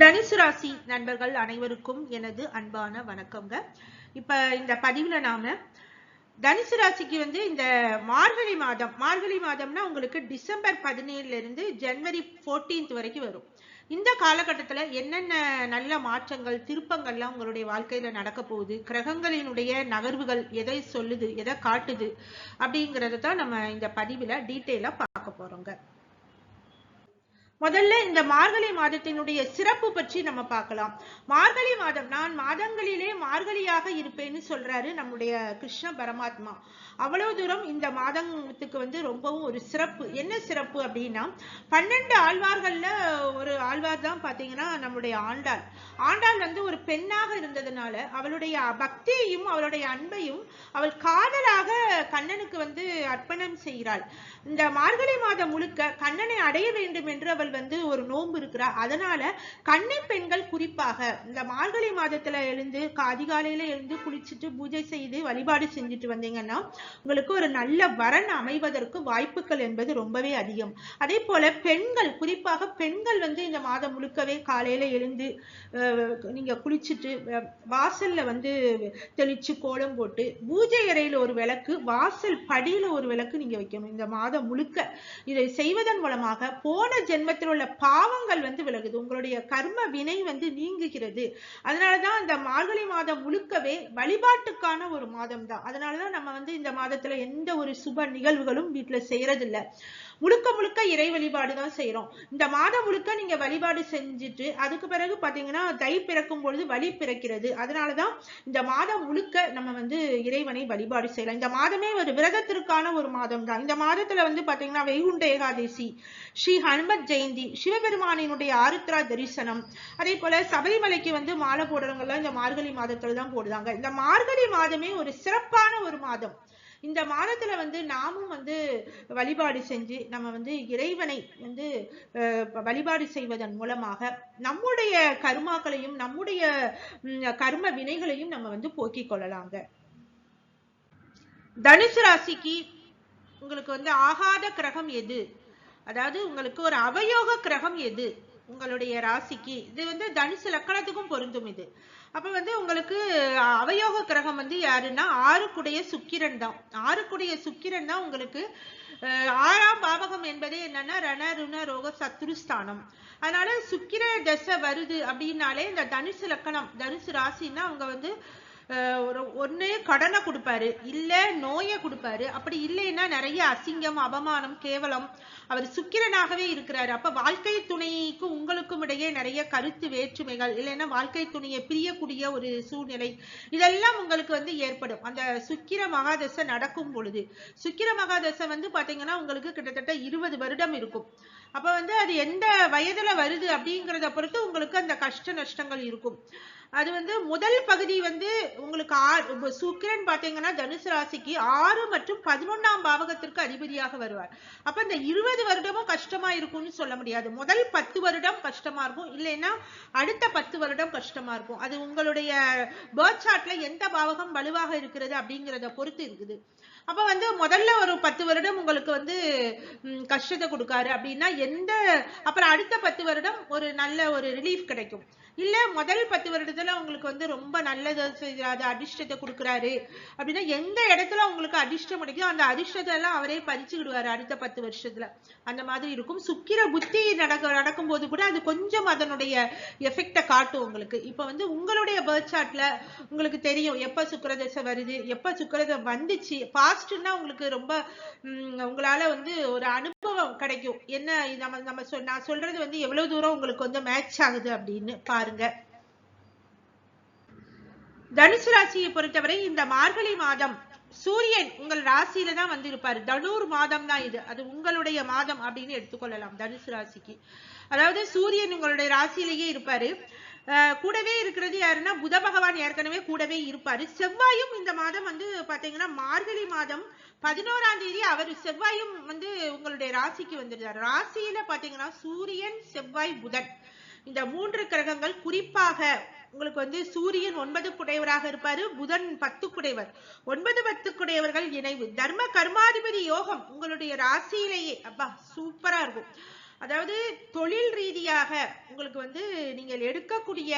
தனுசு ராசி நண்பர்கள் அனைவருக்கும் எனது அன்பான வணக்கங்க. இப்ப இந்த பதிவுல நாம தனுசு ராசிக்கு வந்து இந்த மார்கழி மாதம் மார்கழி மாதம்னா உங்களுக்கு டிசம்பர் பதினேழுல இருந்து ஜனவரி 14th வரைக்கும் வரும். இந்த காலகட்டத்துல என்னென்ன நல்ல மாற்றங்கள் திருப்பங்கள்லாம் உங்களுடைய வாழ்க்கையில நடக்க போகுது கிரகங்களினுடைய நகர்வுகள் எதை சொல்லுது எதை காட்டுது அப்படிங்கறத தான் நம்ம இந்த பதிவுல டீட்டெயிலா பார்க்க போறோங்க. முதல்ல இந்த மார்கழி மாதத்தினுடைய சிறப்பு பற்றி நம்ம பார்க்கலாம். மார்கழி மாதம் நான் மாதங்களிலே மார்கழியாக இருப்பேன்னு சொல்றாரு நம்முடைய கிருஷ்ண பரமாத்மா. அவ்வளவு தூரம் இந்த மாதத்துக்கு வந்து ரொம்பவும் ஒரு சிறப்பு. என்ன சிறப்பு அப்படின்னா பன்னெண்டு ஆழ்வார்கள்ல ஒரு ஆழ்வார் தான் பாத்தீங்கன்னா நம்முடைய ஆண்டாள். ஆண்டாள் வந்து ஒரு பெண்ணாக இருந்ததுனால அவளுடைய பக்தியையும் அவளுடைய அன்பையும் அவள் காதலாக கண்ணனுக்கு வந்து அர்ப்பணம் செய்கிறாள். இந்த மார்கழி மாதம் முழுக்க கண்ணனை அடைய வேண்டும் என்று அவள் பெண்கள் வந்து ஒரு நோன்பு இருக்கிறா அதனால கன்னி பெண்கள் குறிப்பாக இந்த மார்கழி மாதத்துல எழுந்து அதிகாலையில எழுந்து குளிச்சுட்டு பூஜை செய்து வழிபாடு செஞ்சுட்டு வந்தீங்கன்னா உங்களுக்கு ஒரு நல்ல வரன் அமைவதற்கு வாய்ப்புகள் என்பது ரொம்பவே அதிகம். அதே போல பெண்கள் குறிப்பாக பெண்கள் வந்து இந்த மாதம் முழுக்கவே காலையில எழுந்து நீங்க குளிச்சுட்டு வாசல்ல வந்து தெளிச்சு கோலம் போட்டு பூஜை அறையில ஒரு விளக்கு வாசல் படியில ஒரு விளக்கு நீங்க வைக்கணும். இந்த மாதம் முழுக்க இதை செய்வதன் மூலமாக போன ஜென்ம ஜென்மத்தில் உள்ள பாவங்கள் வந்து விலகுது. உங்களுடைய கர்ம வினை வந்து நீங்குகிறது. அதனாலதான் இந்த மார்கழி மாதம் முழுக்கவே வழிபாட்டுக்கான ஒரு மாதம் தான் அதனாலதான் நம்ம வந்து இந்த மாதத்துல எந்த ஒரு சுப நிகழ்வுகளும் வீட்டுல செய்யறதில்ல. முழுக்க முழுக்க இறை வழிபாடு தான் செய்யறோம் இந்த மாதம் முழுக்க நீங்க வழிபாடு செஞ்சுட்டு அதுக்கு பிறகு பாத்தீங்கன்னா தை பிறக்கும் பொழுது வழி பிறக்கிறது. அதனாலதான் இந்த மாதம் முழுக்க நம்ம வந்து இறைவனை வழிபாடு செய்யலாம். இந்த மாதமே ஒரு விரதத்திற்கான ஒரு மாதம் தான். இந்த மாதத்துல வந்து பாத்தீங்கன்னா வைகுண்ட ஏகாதசி ஸ்ரீ ஹனுமத் ஜெயந்தி சிவபெருமானினுடைய ஆருத்ரா தரிசனம். அதே போல சபரிமலைக்கு வந்து மாலை போடுறவங்க இந்த மார்கழி மாதத்துல தான் போடுறாங்க. இந்த மார்கழி மாதமே ஒரு சிறப்பான ஒரு மாதம். இந்த மாதத்துல வந்து நாமும் வந்து வழிபாடு செஞ்சு நம்ம வந்து இறைவனை வந்து வழிபாடு செய்வதன் மூலமாக நம்முடைய கர்மாக்களையும் நம்முடைய கர்ம வினைகளையும் நம்ம வந்து போக்கிக் கொள்ளலாங்க. தனுசு ராசிக்கு உங்களுக்கு வந்து ஆகாத கிரகம் எது? அதாவது உங்களுக்கு ஒரு அவயோக கிரகம் எது? உங்களுடைய ராசிக்கு. இது வந்து தனுசு லக்கணத்துக்கும் பொருந்தும் இது. அப்ப வந்து உங்களுக்கு அவயோக கிரகம் வந்து யாருன்னா ஆறுக்குடைய சுக்கிரன் தான். ஆறுக்குடைய சுக்கிரன் தான் உங்களுக்கு அஹ், ஆறாம் பாவகம் என்பதே என்னன்னா ரண ருண ரோக சத்ருஸ்தானம் அதனால சுக்கிர தசை வருது அப்படின்னாலே இந்த தனுசு லக்கணம் தனுசு ராசின்னா அவங்க வந்து ஒரு ஒண்ணு கடனை கொடுப்பாரு இல்ல நோயை கொடுப்பாரு. அப்படி இல்லைன்னா நிறைய அசிங்கம் அவமானம் கேவலம். அவர் சுக்கிரனாகவே இருக்கிறாரு. அப்ப வாழ்க்கை துணைக்கும் உங்களுக்கும் இடையே நிறைய கருத்து வேற்றுமைகள் இல்லைன்னா வாழ்க்கை துணையை பிரியக்கூடிய ஒரு சூழ்நிலை. இதெல்லாம் உங்களுக்கு வந்து ஏற்படும். அந்த சுக்கிர மகாதசை நடக்கும் பொழுது. சுக்கிர மகாதசை வந்து பாத்தீங்கன்னா உங்களுக்கு கிட்டத்தட்ட இருபது வருடம் இருக்கும். அப்ப வந்து அது எந்த வயதுல வருது அப்படிங்கறத பொறுத்து உங்களுக்கு அந்த கஷ்ட நஷ்டங்கள் இருக்கும். அது வந்து முதல் பகுதி வந்து உங்களுக்கு ஆறு சுக்கிரன் பாத்தீங்கன்னா தனுசு ராசிக்கு ஆறு மற்றும் பதினொன்னாம் பாவகத்திற்கு அதிபதியாக வருவார். அப்ப இந்த இருபது வருடமும் கஷ்டமா இருக்கும்னு சொல்ல முடியாது. முதல் பத்து வருடம் கஷ்டமா இருக்கும். இல்லைன்னா அடுத்த பத்து வருடம் கஷ்டமா இருக்கும். அது உங்களுடைய பேர்த் சார்ட்ல எந்த பாவகம் வலுவாக இருக்கிறது அப்படிங்கிறத பொறுத்து இருக்குது. அப்ப வந்து முதல்ல ஒரு பத்து வருடம் உங்களுக்கு வந்து கஷ்டத்தை கொடுக்காரு அப்படின்னா எந்த அப்புறம் அடுத்த பத்து வருடம் ஒரு நல்ல ஒரு ரிலீஃப் கிடைக்கும். இல்ல முதல் பத்து வருடத்துல உங்களுக்கு வந்து ரொம்ப நல்லது செய்யறாரு அதிர்ஷ்டத்தை கொடுக்குறாரு. அப்படின்னா எந்த இடத்துல உங்களுக்கு அதிர்ஷ்டம் கிடைக்கும் அந்த அதிர்ஷ்டத்தை எல்லாம் அவரே பறிச்சுக்கிடுவாரு அடுத்த பத்து வருஷத்துல. அந்த மாதிரி இருக்கும். சுக்கிர புத்தி நடக்க நடக்கும் போது கூட அது கொஞ்சம் அதனுடைய எஃபெக்டை காட்டும் உங்களுக்கு. இப்ப வந்து உங்களுடைய பேர்த் சார்ட்ல உங்களுக்கு தெரியும் எப்ப சுக்கிரதசை வருது எப்ப சுக்கிரதை வந்துச்சு. பாஸ்ட்னா உங்களுக்கு ரொம்ப உங்களால வந்து ஒரு அனுபவம் கிடைக்கும். என்ன நம்ம நம்ம சொல் நான் சொல்றது வந்து எவ்வளவு தூரம் உங்களுக்கு வந்து மேட்ச் ஆகுது அப்படின்னு பாருங்க. தனுசு ராசியை பொறுத்தவரை இந்த மார்கழி மாதம் சூரியன் உங்கள் ராசியில தான் வந்து இருப்பாரு தனுர் மாதம் தான் இது. அது உங்களுடைய மாதம் அப்படின்னு எடுத்துக்கொள்ளலாம் தனுசு ராசிக்கு. அதாவது சூரியன் உங்களுடைய ராசியிலேயே இருப்பாரு. கூடவே இருக்கிறது யாருன்னா புத பகவான் ஏற்கனவே கூடவே இருப்பாரு. செவ்வாயும் இந்த மாதம் வந்து பாத்தீங்கன்னா மார்கழி மாதம் பதினோராம் தேதி அவர் செவ்வாயும் வந்து உங்களுடைய ராசிக்கு வந்துருந்தார் ராசியில பாத்தீங்கன்னா சூரியன் செவ்வாய் புதன். இந்த மூன்று கிரகங்கள் குறிப்பாக உங்களுக்கு வந்து சூரியன் ஒன்பது குடையவராக இருப்பாரு புதன் பத்து குடைவர் ஒன்பது பத்து குடையவர்கள் இணைவு. தர்ம கர்மாதிபதி யோகம் உங்களுடைய ராசியிலேயே அப்பா சூப்பரா இருக்கும். அதாவது தொழில் ரீதியாக உங்களுக்கு வந்து நீங்கள் எடுக்கக்கூடிய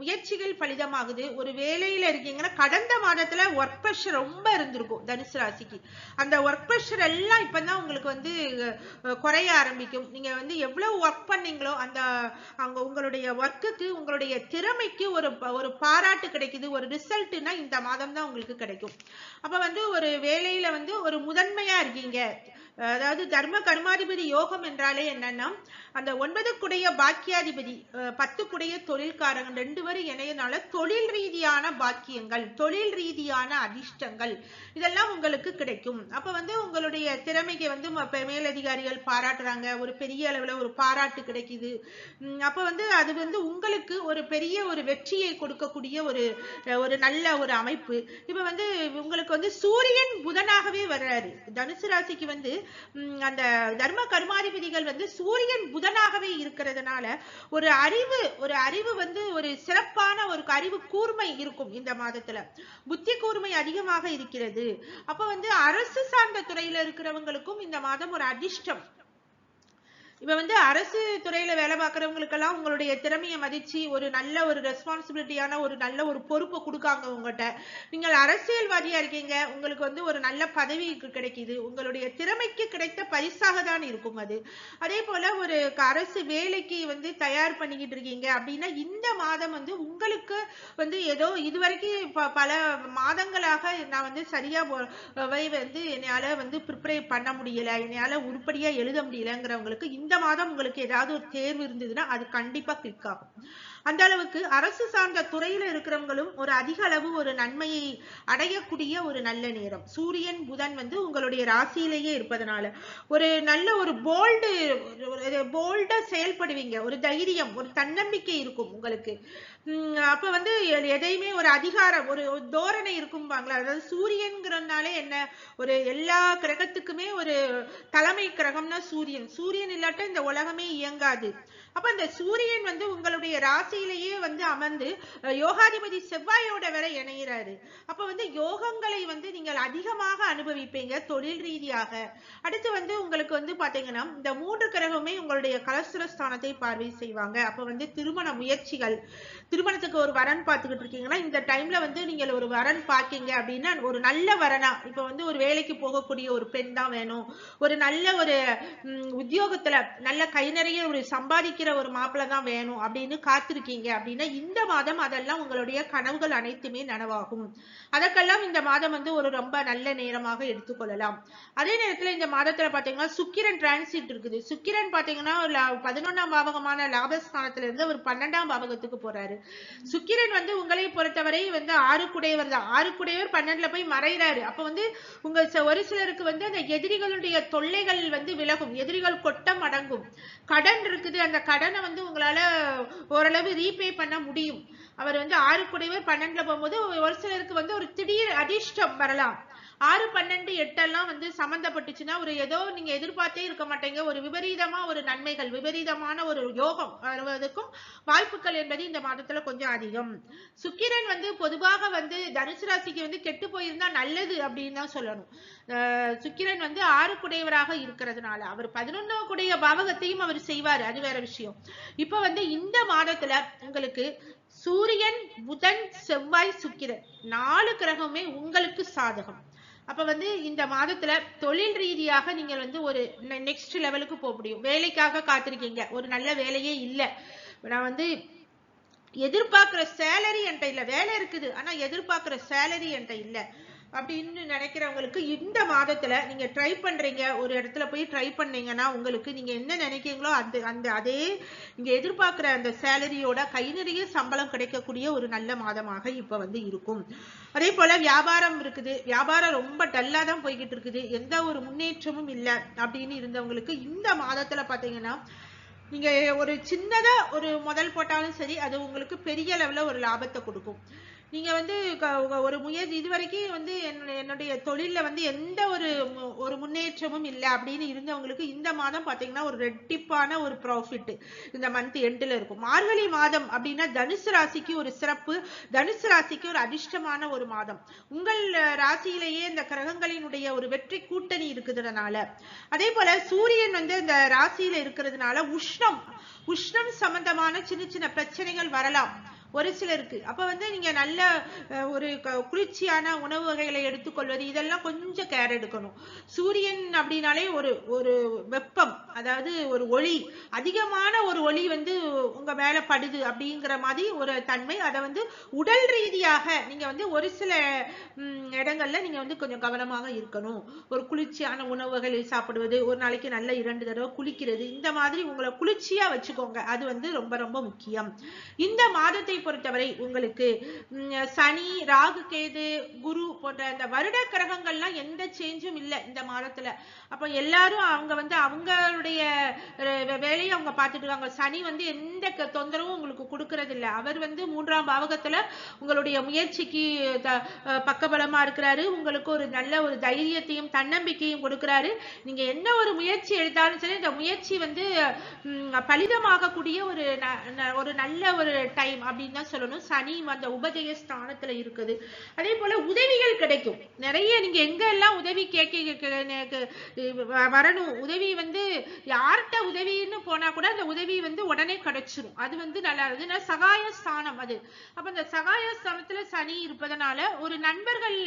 முயற்சிகள் பலிதமாகுது. ஒரு வேலையில இருக்கீங்கன்னா கடந்த மாதத்துல ஒர்க் ப்ரெஷர் ரொம்ப இருந்திருக்கும் தனுசு ராசிக்கு. அந்த ஒர்க் ப்ரெஷர் எல்லாம் இப்பதான் உங்களுக்கு வந்து குறைய ஆரம்பிக்கும். நீங்க வந்து எவ்வளவு ஒர்க் பண்ணீங்களோ அந்த அங்க உங்களுடைய ஒர்க்குக்கு உங்களுடைய திறமைக்கு ஒரு ஒரு பாராட்டு கிடைக்குது. ஒரு ரிசல்ட்னா இந்த மாதம் தான் உங்களுக்கு கிடைக்கும். அப்ப வந்து ஒரு வேலையில வந்து ஒரு முதன்மையா இருக்கீங்க. அதாவது தர்ம கர்மாதிபதி யோகம் என்றாலே என்னன்னா அந்த ஒன்பது குடைய பாக்கியாதிபதி பத்து குடைய தொழில்காரங்க ரெண்டு பேரும் இணையனால தொழில் ரீதியான பாக்கியங்கள் தொழில் ரீதியான அதிர்ஷ்டங்கள் இதெல்லாம் உங்களுக்கு கிடைக்கும். அப்ப வந்து உங்களுடைய திறமைக்கு வந்து ம- மேலதிகாரிகள் பாராட்டுறாங்க. ஒரு பெரிய அளவுல ஒரு பாராட்டு கிடைக்குது. அப்ப வந்து அது வந்து உங்களுக்கு ஒரு பெரிய ஒரு வெற்றியை கொடுக்கக்கூடிய ஒரு ஒரு நல்ல ஒரு அமைப்பு. இப்ப வந்து உங்களுக்கு வந்து சூரியன் புதனாகவே வர்றாரு. தனுசு ராசிக்கு வந்து அந்த தர்ம கருமாதிபதிகள் வந்து சூரியன் புதனாகவே இருக்கிறதுனால ஒரு அறிவு ஒரு அறிவு வந்து ஒரு சிறப்பான ஒரு அறிவு கூர்மை இருக்கும் இந்த மாதத்துல. புத்தி கூர்மை அதிகமாக இருக்கிறது. அப்ப வந்து அரசு சார்ந்த துறையில இருக்கிறவங்களுக்கும் இந்த மாதம் ஒரு அதிர்ஷ்டம். இப்ப வந்து அரசு துறையில வேலை பார்க்கறவங்களுக்கெல்லாம் உங்களுடைய திறமையை மதிச்சு ஒரு நல்ல ஒரு ரெஸ்பான்சிபிலிட்டியான ஒரு நல்ல ஒரு பொறுப்பை கொடுக்காங்க உங்ககிட்ட நீங்கள் அரசியல்வாதியா இருக்கீங்க உங்களுக்கு வந்து ஒரு நல்ல பதவி கிடைக்குது. உங்களுடைய திறமைக்கு கிடைத்த பரிசாக தான் இருக்கும் அது. அதே போல ஒரு அரசு வேலைக்கு வந்து தயார் பண்ணிக்கிட்டு இருக்கீங்க அப்படின்னா இந்த மாதம் வந்து உங்களுக்கு வந்து ஏதோ இதுவரைக்கும் பல மாதங்களாக நான் வந்து சரியா வை வந்து என்னால வந்து ப்ரிப்பரே பண்ண முடியல என்னால உருப்படியா எழுத முடியலங்கிறவங்களுக்கு இந்த மாதம் உங்களுக்கு ஏதாவது ஒரு தேர்வு இருந்ததுன்னா அது கண்டிப்பா கிளிக் ஆகும். அந்த அளவுக்கு அரசு சார்ந்த துறையில இருக்கிறவங்களும் ஒரு அதிக அளவு ஒரு நன்மையை அடையக்கூடிய ஒரு நல்ல நேரம். சூரியன் புதன் வந்து உங்களுடைய ராசியிலேயே இருப்பதனால. ஒரு நல்ல ஒரு போல்டு போல்டா செயல்படுவீங்க. ஒரு தைரியம் ஒரு தன்னம்பிக்கை இருக்கும் உங்களுக்கு. அப்ப வந்து எ- எதையுமே ஒரு அதிகாரம் ஒரு ஒரு தோரணை இருக்கும்பாங்களா. அதாவது சூரியன்கிறதுனாலே என்ன? ஒரு எல்லா கிரகத்துக்குமே ஒரு தலைமை கிரகம்னா சூரியன். சூரியன் இல்லாட்ட இந்த உலகமே இயங்காது. அப்ப இந்த சூரியன் வந்து உங்களுடைய ராசியிலேயே வந்து அமர்ந்து யோகாதிபதி செவ்வாயோட வேற இணைகிறாரு அப்ப வந்து யோகங்களை வந்து நீங்கள் அதிகமாக அனுபவிப்பீங்க தொழில் ரீதியாக. அடுத்து வந்து உங்களுக்கு வந்து பாத்தீங்கன்னா இந்த மூன்று கிரகமே உங்களுடைய கலசுர ஸ்தானத்தை பார்வை செய்வாங்க. அப்ப வந்து திருமண முயற்சிகள் திருமணத்துக்கு ஒரு வரன் பார்த்துக்கிட்டு இருக்கீங்கன்னா இந்த டைம்ல வந்து நீங்கள் ஒரு வரன் பார்க்கீங்க அப்படின்னா ஒரு நல்ல வரனா இப்ப வந்து ஒரு வேலைக்கு போகக்கூடிய ஒரு பெண் தான் வேணும். ஒரு நல்ல ஒரு உத்தியோகத்துல நல்ல கை நிறைய ஒரு சம்பாதிக்கிற ஒரு மாப்பிள்ளை தான் வேணும் அப்படின்னு காத்திருக்கீங்க அப்படின்னா இந்த மாதம் அதெல்லாம் உங்களுடைய கனவுகள் அனைத்துமே நனவாகும். அதற்கெல்லாம் இந்த மாதம் வந்து ஒரு ரொம்ப நல்ல நேரமாக எடுத்துக்கொள்ளலாம். அதே நேரத்துல இந்த மாதத்துல பாத்தீங்கன்னா சுக்கிரன் டிரான்சிட் இருக்குது. சுக்கிரன் பாத்தீங்கன்னா பதினொன்னாம் பாவகமான லாபஸ்தானத்துல இருந்து ஒரு பன்னெண்டாம் பாவகத்துக்கு போறாரு. சுக்கிரன் வந்து உங்களை பொறுத்தவரை வந்து ஆறுக்குடையவர் தான். ஆறுக்குடையவர் பன்னெண்டுல போய் மறைகிறாரு அப்ப வந்து உங்க ஒரு சிலருக்கு வந்து அந்த எதிரிகளுடைய தொல்லைகள் வந்து விலகும். எதிரிகள் கொட்டம் அடங்கும். கடன் இருக்குது. அந்த கடனை வந்து உங்களால ஓரளவு ரீபே பண்ண முடியும். அவர் வந்து ஆறுக்குடையவர் பன்னெண்டுல போகும்போது ஒரு சிலருக்கு வந்து ஒரு திடீர் அதிர்ஷ்டம் வரலாம். ஆறு பன்னெண்டு எட்டெல்லாம் வந்து சம்மந்தப்பட்டுச்சுன்னா ஒரு ஏதோ நீங்க எதிர்பார்த்தே இருக்க மாட்டீங்க. ஒரு விபரீதமா ஒரு நன்மைகள் விபரீதமான ஒரு யோகம் வருவதற்கும் வாய்ப்புகள் என்பது இந்த மாதத்துல கொஞ்சம் அதிகம். சுக்கிரன் வந்து பொதுவாக வந்து தனுசு ராசிக்கு வந்து கெட்டு போயிருந்தா நல்லது அப்படின்னு தான் சொல்லணும். அஹ் சுக்கிரன் வந்து ஆறு குடையவராக இருக்கிறதுனால அவர் பதினொன்னு குடைய பாவகத்தையும் அவர் செய்வாரு. அது வேற விஷயம். இப்ப வந்து இந்த மாதத்துல உங்களுக்கு சூரியன் புதன் செவ்வாய் சுக்கிரன் நாலு கிரகமே உங்களுக்கு சாதகம். அப்ப வந்து இந்த மாதத்துல தொழில் ரீதியாக நீங்கள் வந்து ஒரு நெக்ஸ்ட் லெவலுக்கு போக முடியும். வேலைக்காக காத்திருக்கீங்க. ஒரு நல்ல வேலையே இல்லை. நான் வந்து எதிர்பார்க்கிற சேலரி என்கிட்ட இல்ல. வேலை இருக்குது. ஆனா எதிர்பார்க்கிற சேலரி என்கிட்ட இல்ல. அப்படின்னு நினைக்கிறவங்களுக்கு இந்த மாதத்துல நீங்க ட்ரை பண்றீங்க ஒரு இடத்துல போய் ட்ரை பண்ணீங்கன்னா உங்களுக்கு நீங்க என்ன நினைக்கிறீங்களோ அந்த அந்த அதே இங்க எதிர்பார்க்கிற அந்த சேலரியோட கை நிறைய சம்பளம் கிடைக்கக்கூடிய ஒரு நல்ல மாதமாக இப்ப வந்து இருக்கும். அதே போல வியாபாரம் இருக்குது. வியாபாரம் ரொம்ப டல்லா தான் போய்கிட்டு இருக்குது. எந்த ஒரு முன்னேற்றமும் இல்ல அப்படின்னு இருந்தவங்களுக்கு இந்த மாதத்துல பாத்தீங்கன்னா நீங்க ஒரு சின்னதா ஒரு முதல் போட்டாலும் சரி அது உங்களுக்கு பெரிய லெவல்ல ஒரு லாபத்தை கொடுக்கும். நீங்க வந்து ஒரு முயற்சி இதுவரைக்கும் வந்து என்னுடைய என்னுடைய வந்து எந்த ஒரு ஒரு முன்னேற்றமும் இல்லை அப்படின்னு இருந்தவங்களுக்கு இந்த மாதம் பாத்தீங்கன்னா ஒரு ரெட்டிப்பான ஒரு ப்ராஃபிட் இந்த மந்த் எண்டில் இருக்கும். மார்கழி மாதம் அப்படின்னா தனுசு ராசிக்கு ஒரு சிறப்பு தனுசு ராசிக்கு ஒரு அதிர்ஷ்டமான ஒரு மாதம். உங்கள் ராசியிலேயே இந்த கிரகங்களினுடைய ஒரு வெற்றி கூட்டணி இருக்குதுனால. அதே போல சூரியன் வந்து இந்த ராசியில இருக்கிறதுனால உஷ்ணம் உஷ்ணம் சம்பந்தமான சின்ன சின்ன பிரச்சனைகள் வரலாம். ஒரு சிலருக்கு. அப்ப வந்து நீங்க நல்ல ஒரு க- குளிர்ச்சியான உணவு வகைகளை எடுத்துக்கொள்வது இதெல்லாம் கொஞ்சம் கேர் எடுக்கணும். சூரியன் அப்படின்னாலே ஒரு ஒரு வெப்பம் அதாவது ஒரு ஒளி. அதிகமான ஒரு ஒளி வந்து உங்க மேல படுது அப்படிங்கிற மாதிரி ஒரு தன்மை. அதை வந்து உடல் ரீதியாக நீங்க வந்து ஒரு சில இடங்கள்ல நீங்க வந்து கொஞ்சம் கவனமாக இருக்கணும். ஒரு குளிர்ச்சியான உணவு சாப்பிடுவது ஒரு நாளைக்கு நல்ல இரண்டு தடவை குளிக்கிறது இந்த மாதிரி உங்களை குளிர்ச்சியா வச்சுக்கோங்க. அது வந்து ரொம்ப ரொம்ப முக்கியம். இந்த மாதத்தை பொறுத்தவரை உங்களுக்கு சனி ராகு கேது குரு போன்ற இந்த வருட கிரகங்கள்லாம் எந்த சேஞ்சும் இல்லை இந்த மாதத்துல. அப்ப எல்லாரும் அவங்க வந்து அவங்களுடைய வேலையை அவங்க பார்த்துட்டு இருக்காங்க. சனி வந்து எந்த தொந்தரவும் உங்களுக்கு கொடுக்கறது இல்ல அவர் வந்து மூன்றாம் பாவகத்துல உங்களுடைய முயற்சிக்கு த- பக்கபலமா இருக்கிறாரு. உங்களுக்கு ஒரு நல்ல ஒரு தைரியத்தையும் தன்னம்பிக்கையும் கொடுக்கிறாரு. நீங்க என்ன ஒரு முயற்சி எடுத்தாலும் சரி இந்த முயற்சி வந்து பலிதமாகக்கூடிய ஒரு ந- ந- ஒரு நல்ல ஒரு டைம் அப்படின்னு தான் சொல்லணும். சனி அந்த உபஜய ஸ்தானத்துல இருக்குது. அதே போல உதவிகள் கிடைக்கும். நிறைய நீங்க எங்க எல்லாம் உதவி கேட்க வரணும். உதவி வந்து யார்கிட்ட உதவின்னு போனா கூட அந்த உதவி வந்து உடனே கிடைச்சிரும். அது வந்து நல்லா இருக்குது சகாய ஸ்தானம் அது. அப்ப அந்த சகாய ஸ்தானத்துல சனி இருப்பதனால ஒரு நண்பர்கள்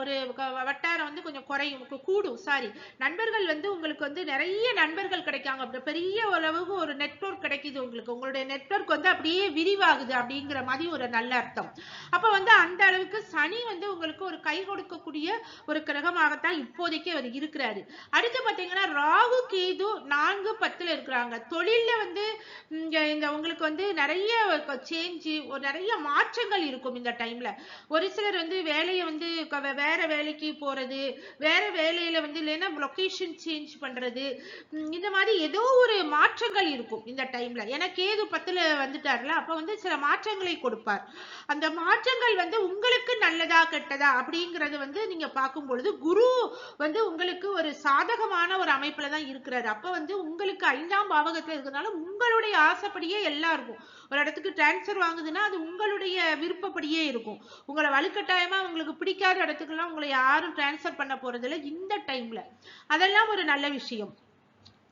ஒரு வட்டாரம் வந்து கொஞ்சம் குறையும். கூடும். சாரி நண்பர்கள் வந்து உங்களுக்கு வந்து நிறைய நண்பர்கள் கிடைக்காங்க. அப்படி பெரிய அளவுக்கு ஒரு நெட்வொர்க் கிடைக்குது உங்களுக்கு. உங்களுடைய நெட்வொர்க் வந்து அப்படியே விரிவாகுது அப்படிங்கிற மாதிரி ஒரு நல்ல அர்த்தம். அப்ப வந்து அந்த அளவுக்கு சனி வந்து உங்களுக்கு ஒரு கை கொடுக்கக்கூடிய ஒரு கிரகமாகத்தான் இப்போதைக்கு அவர் இருக்கிறாரு. அடுத்து பாத்தீங்கன்னா ராகு கேது நான்கு பத்துல இருக்கிறாங்க. தொழில்ல வந்து இந்த உங்களுக்கு வந்து நிறைய சேஞ்ச் ஒரு நிறைய மாற்றங்கள் இருக்கும் இந்த டைம்ல ஒரு சிலர் வந்து வேலையை வந்து வேற வேலைக்கு போறது வேற வேலையில வந்து இல்லைன்னா லொக்கேஷன் சேஞ்ச் பண்றது இந்த மாதிரி ஏதோ ஒரு மாற்றங்கள் இருக்கும் இந்த டைம்ல ஏன்னா கேது பத்துல வந்துட்டார்ல அப்ப வந்து சில மாற்றங்களை கொடுப்பார். அந்த மாற்றங்கள் வந்து உங்களுக்கு நல்லதா கெட்டதா அப்படிங்கறது வந்து நீங்க பார்க்கும் பொழுது குரு வந்து உங்களுக்கு ஒரு சாதகமான ஒரு அமைப்புல தான் இருக்கிறாரு. அப்ப வந்து உங்களுக்கு ஐந்தாம் பாவகத்துல இருக்கிறதுனால உங்களுடைய ஆசைப்படியே எல்லாம் இருக்கும். ஒரு இடத்துக்கு டிரான்ஸ்ஃபர் வாங்குதுன்னா அது உங்களுடைய விருப்பப்படியே இருக்கும். உங்களை வலுக்கட்டாயமா உங்களுக்கு பிடிக்காத இடத்துக்குலாம் உங்களை யாரும் டிரான்ஸ்ஃபர் பண்ண போறதில்ல இந்த டைம்ல அதெல்லாம் ஒரு நல்ல விஷயம்.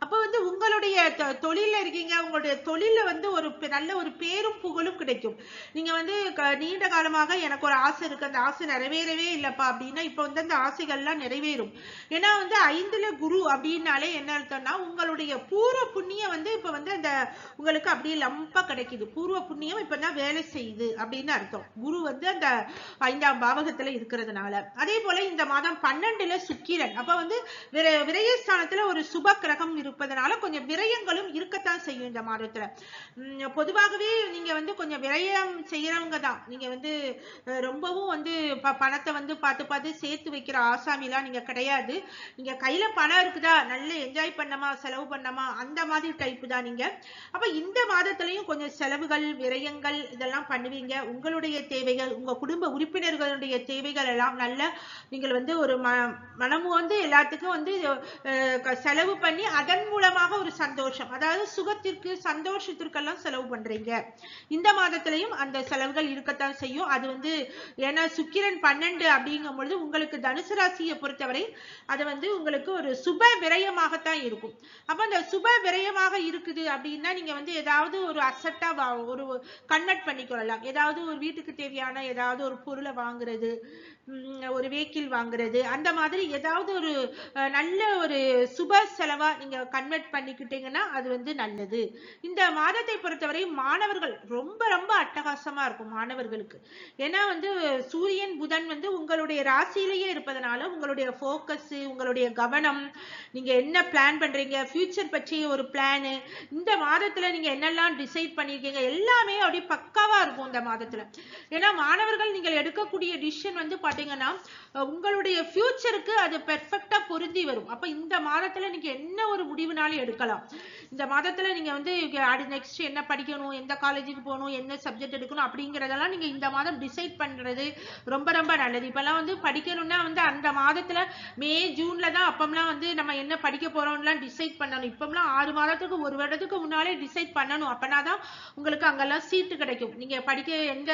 அப்ப வந்து உங்களுடைய தொ- இருக்கீங்க. உங்களுடைய தொழில வந்து ஒரு நல்ல ஒரு பேரும் புகழும் கிடைக்கும். நீங்க வந்து க- நீண்ட காலமாக எனக்கு ஒரு ஆசை இருக்கு. அந்த ஆசை நிறைவேறவே இல்லப்பா அப்படின்னா இப்ப வந்து அந்த ஆசைகள்லாம் நிறைவேறும். ஏன்னா வந்து ஐந்துல குரு அப்படின்னாலே என்ன அர்த்தம்னா உங்களுடைய பூர்வ புண்ணியம் வந்து இப்ப வந்து அந்த உங்களுக்கு அப்படியே லம்பா கிடைக்குது. பூர்வ புண்ணியம் இப்ப தான் வேலை செய்யுது அப்படின்னு அர்த்தம். குரு வந்து அந்த ஐந்தாம் பாவகத்துல இருக்கிறதுனால. அதே போல இந்த மாதம் பன்னெண்டுல சுக்கிரன். அப்ப வந்து விர விரயஸ்தானத்துல ஒரு சுப கிரகம் இருப்பதனால கொஞ்சம் விரயங்களும் இருக்கத்தான் செய்யும் இந்த மாதத்துல. பொதுவாகவே நீங்க வந்து கொஞ்சம் விரயம் செய்யறவங்க தான். நீங்க வந்து ரொம்பவும் வந்து பணத்தை வந்து பார்த்து பார்த்து சேர்த்து வைக்கிற ஆசாமிலாம் நீங்க கிடையாது. நீங்க கையில பணம் இருக்குதா? நல்ல என்ஜாய் பண்ணமா? செலவு பண்ணமா? அந்த மாதிரி டைப் தான் நீங்க. அப்ப இந்த மாதத்துலயும் கொஞ்சம் செலவுகள் விரயங்கள் இதெல்லாம் பண்ணுவீங்க. உங்களுடைய தேவைகள் உங்க குடும்ப உறுப்பினர்களுடைய தேவைகள் எல்லாம் நல்ல நீங்கள் வந்து ஒரு ம மனமும் வந்து எல்லாத்துக்கும் வந்து செலவு பண்ணி அதன் மூலமாக ஒரு சந்தோஷம். அதாவது சுகத்திற்கு சந்தோஷத்திற்கெல்லாம் செலவு பண்றீங்க. இந்த மாதத்திலையும் அந்த செலவுகள் இருக்கத்தான் செய்யும். அது வந்து ஏன்னா சுக்கிரன் பன்னெண்டு அப்படிங்கும் பொழுது உங்களுக்கு தனுசு ராசியை பொறுத்தவரை அது வந்து உங்களுக்கு ஒரு சுப விரயமாகத்தான் இருக்கும். அப்ப அந்த சுப விரயமாக இருக்குது அப்படின்னா நீங்க வந்து ஏதாவது ஒரு அசட்டா ஒரு கன்வெர்ட் பண்ணிக்கொள்ளலாம். ஏதாவது ஒரு வீட்டுக்கு தேவையான ஏதாவது ஒரு பொருளை வாங்குறது ஒரு வெஹிக்கிள் வாங்குறது. அந்த மாதிரி ஏதாவது ஒரு நல்ல ஒரு சுப செலவா நீங்க கன்வெர்ட் பண்ணிக்கிட்டீங்கன்னா அது வந்து நல்லது. இந்த மாதத்தை பொறுத்தவரை மாணவர்கள் ரொம்ப ரொம்ப அட்டகாசமா இருக்கும் மாணவர்களுக்கு. ஏன்னா வந்து சூரியன் புதன் வந்து உங்களுடைய ராசியிலேயே இருப்பதனால உங்களுடைய ஃபோக்கஸ் உங்களுடைய கவனம் நீங்க என்ன பிளான் பண்றீங்க ஃபியூச்சர் பற்றி ஒரு பிளானு இந்த மாதத்துல நீங்க என்னெல்லாம் டிசைட் பண்ணிருக்கீங்க எல்லாமே அப்படியே பக்காவா இருக்கும் இந்த மாதத்துல. ஏன்னா மாணவர்கள் நீங்கள் எடுக்கக்கூடிய டிசிஷன் வந்து பாத்தீங்கன்னா உங்களுடைய ஃபியூச்சருக்கு அது பெர்ஃபெக்டா பொருந்தி வரும். அப்ப இந்த மாதத்துல நீங்க என்ன ஒரு முடிவுனாலும் எடுக்கலாம். இந்த மாதத்துல நீங்க வந்து நெக்ஸ்ட் என்ன படிக்கணும் எந்த காலேஜுக்கு போகணும் என்ன சப்ஜெக்ட் எடுக்கணும் அப்படிங்கறதெல்லாம் நீங்க இந்த மாதம் டிசைட் பண்றது ரொம்ப ரொம்ப நல்லது. இப்பெல்லாம் வந்து படிக்கணும்னா வந்து அந்த மாதத்துல மே ஜூன்ல தான் அப்பம்லாம் வந்து நம்ம என்ன படிக்க போறோம்லாம் டிசைட் பண்ணணும். இப்பம்லாம் ஆறு மாதத்துக்கு ஒரு வருடத்துக்கு முன்னாலே டிசைட் பண்ணணும். அப்பனா தான் உங்களுக்கு அங்கெல்லாம் சீட்டு கிடைக்கும். நீங்க படிக்க எந்த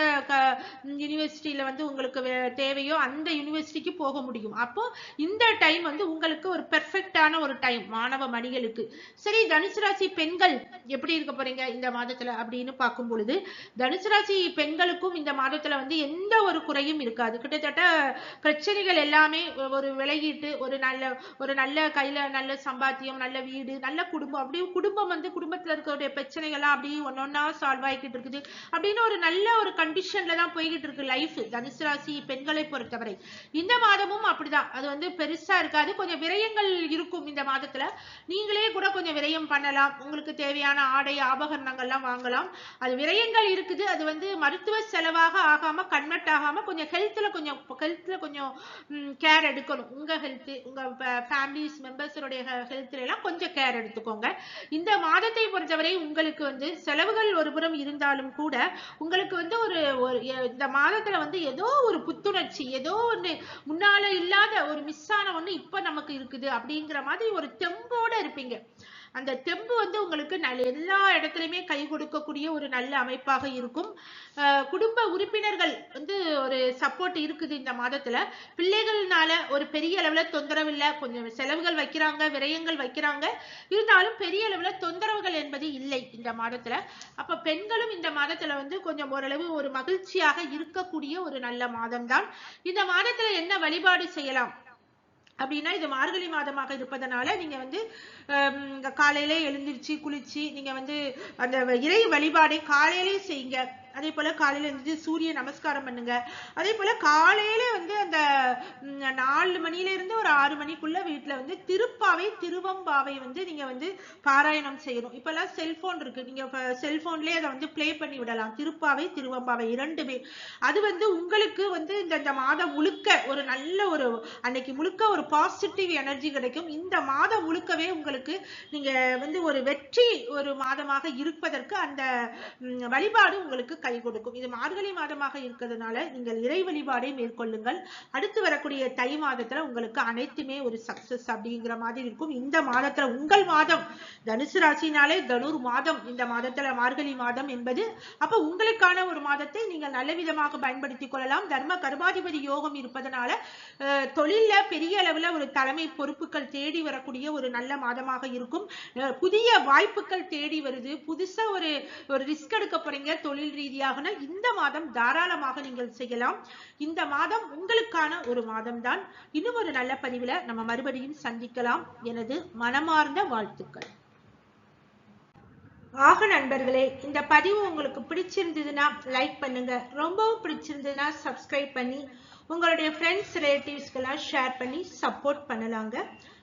யூனிவர்சிட்டியில வந்து உங்களுக்கு தேவையோ தேவையோ அந்த யூனிவர்சிட்டிக்கு போக முடியும். அப்போ இந்த டைம் வந்து உங்களுக்கு ஒரு பெர்ஃபெக்டான ஒரு டைம் மாணவ மணிகளுக்கு. சரி தனுசு ராசி பெண்கள் எப்படி இருக்க போறீங்க இந்த மாதத்துல அப்படின்னு பார்க்கும் பொழுது தனுசு ராசி பெண்களுக்கும் இந்த மாதத்துல வந்து எந்த ஒரு குறையும் இருக்காது. கிட்டத்தட்ட பிரச்சனைகள் எல்லாமே ஒரு விலகிட்டு ஒரு நல்ல ஒரு நல்ல கையில நல்ல சம்பாத்தியம் நல்ல வீடு நல்ல குடும்பம் அப்படியே குடும்பம் வந்து குடும்பத்துல இருக்கக்கூடிய பிரச்சனைகள்லாம் அப்படியே ஒன்னொன்னா சால்வ் ஆகிக்கிட்டு இருக்குது. அப்படின்னு ஒரு நல்ல ஒரு கண்டிஷன்ல தான் போய்கிட்டு இருக்கு லைஃப் தனுசு ராசி பெண்களை பொறுத்தவரை. இந்த மாதமும் அப்படிதான். அது வந்து பெருசா இருக்காது. கொஞ்சம் விரயங்கள் இருக்கும் இந்த மாதத்துல. நீங்களே கூட கொஞ்சம் விரயம் பண்ணலாம். உங்களுக்கு தேவையான ஆடை ஆபகரணங்கள்லாம் வாங்கலாம். அது விரயங்கள் இருக்குது. அது வந்து மருத்துவ செலவாக ஆகாம கன்வெர்ட் ஆகாம கொஞ்சம் ஹெல்த்ல கொஞ்சம் ஹெல்த்ல கொஞ்சம் கேர் எடுக்கணும். உங்க ஹெல்த் உங்க ஃபேமிலிஸ் மெம்பர்ஸோடைய ஹெல்த்ல எல்லாம் கொஞ்சம் கேர் எடுத்துக்கோங்க. இந்த மாதத்தை பொறுத்தவரை உங்களுக்கு வந்து செலவுகள் ஒரு புறம் இருந்தாலும் கூட உங்களுக்கு வந்து ஒரு ஒரு இந்த மாதத்துல வந்து ஏதோ ஒரு புத்துணர்ச்சி ஏதோ ஒண்ணு முன்னால இல்லாத ஒரு மிஸ் ஆன ஒண்ணு இப்ப நமக்கு இருக்குது அப்படிங்கிற மாதிரி ஒரு தெம்போட இருப்பீங்க. அந்த தெம்பு வந்து உங்களுக்கு எல்லா இடத்துலயுமே கை கொடுக்கக்கூடிய ஒரு நல்ல அமைப்பாக இருக்கும். அஹ் குடும்ப உறுப்பினர்கள் வந்து ஒரு சப்போர்ட் இருக்குது இந்த மாதத்துல. பிள்ளைகள்னால ஒரு பெரிய அளவுல தொந்தரவு இல்ல. கொஞ்சம் செலவுகள் வைக்கிறாங்க விரயங்கள் வைக்கிறாங்க. இருந்தாலும் பெரிய அளவுல தொந்தரவுகள் என்பது இல்லை இந்த மாதத்துல. அப்ப பெண்களும் இந்த மாதத்துல வந்து கொஞ்சம் ஓரளவு ஒரு மகிழ்ச்சியாக இருக்கக்கூடிய ஒரு நல்ல மாதம்தான். இந்த மாதத்துல என்ன வழிபாடு செய்யலாம்? அப்படின்னா இது மார்கழி மாதமாக இருப்பதனால நீங்க வந்து காலையிலே எழுந்திருச்சு குளிச்சு நீங்க வந்து அந்த இறை வழிபாடை காலையிலே செய்யுங்க. அதே போல காலையில எழுந்திரிச்சு சூரிய நமஸ்காரம் பண்ணுங்க. அதே போல காலையில வந்து அந்த நாலு மணில இருந்து ஒரு ஆறு மணிக்குள்ள வீட்டுல வந்து திருப்பாவை திருவம்பாவை வந்து நீங்க வந்து பாராயணம் செய்யணும். இப்பெல்லாம் செல்போன் இருக்கு. நீங்க செல்போன்லயே அதை வந்து பிளே பண்ணி விடலாம். திருப்பாவை திருவம்பாவை இரண்டுமே. அது வந்து உங்களுக்கு வந்து இந்த இந்த மாதம் முழுக்க ஒரு நல்ல ஒரு அன்னைக்கு முழுக்க ஒரு பாசிட்டிவ் எனர்ஜி கிடைக்கும். இந்த மாதம் முழுக்கவே உங்களுக்கு உங்களுக்கு நீங்க வந்து ஒரு வெற்றி ஒரு மாதமாக இருப்பதற்கு அந்த வழிபாடு உங்களுக்கு கை கொடுக்கும். இது மார்கழி மாதமாக இருக்கிறதுனால நீங்கள் இறை வழிபாடை மேற்கொள்ளுங்கள். அடுத்து வரக்கூடிய தை மாதத்துல உங்களுக்கு அனைத்துமே ஒரு சக்சஸ் அப்படிங்கிற மாதிரி இருக்கும். இந்த மாதத்துல உங்கள் மாதம் தனுசு ராசினாலே தனுர் மாதம். இந்த மாதத்துல மார்கழி மாதம் என்பது அப்ப உங்களுக்கான ஒரு மாதத்தை நீங்கள் நல்ல விதமாக பயன்படுத்திக் கொள்ளலாம். தர்ம கர்மாதிபதி யோகம் இருப்பதனால தொழில பெரிய அளவுல ஒரு தலைமை பொறுப்புகள் தேடி வரக்கூடிய ஒரு நல்ல மாதம் காலமாக இருக்கும். புதிய வாய்ப்புகள் தேடி வருது. புதுசா ஒரு ஒரு ரிஸ்க் எடுக்க போறீங்க தொழில் ரீதியாகனா. இந்த மாதம் தாராளமாக நீங்கள் செய்யலாம். இந்த மாதம் உங்களுக்கான ஒரு மாதம் தான் இன்னும் ஒரு நல்ல பதிவுல நம்ம மறுபடியும் சந்திக்கலாம். எனது மனமார்ந்த வாழ்த்துக்கள். ஆக நண்பர்களே இந்த பதிவு உங்களுக்கு பிடிச்சிருந்ததுன்னா லைக் பண்ணுங்க. ரொம்பவும் பிடிச்சிருந்ததுன்னா சப்ஸ்கிரைப் பண்ணி உங்களுடைய ஃப்ரெண்ட்ஸ் ரிலேட்டிவ்ஸ்க்கெல்லாம் ஷேர் பண்ணி சப்போர்ட் பண்ணலாங்க.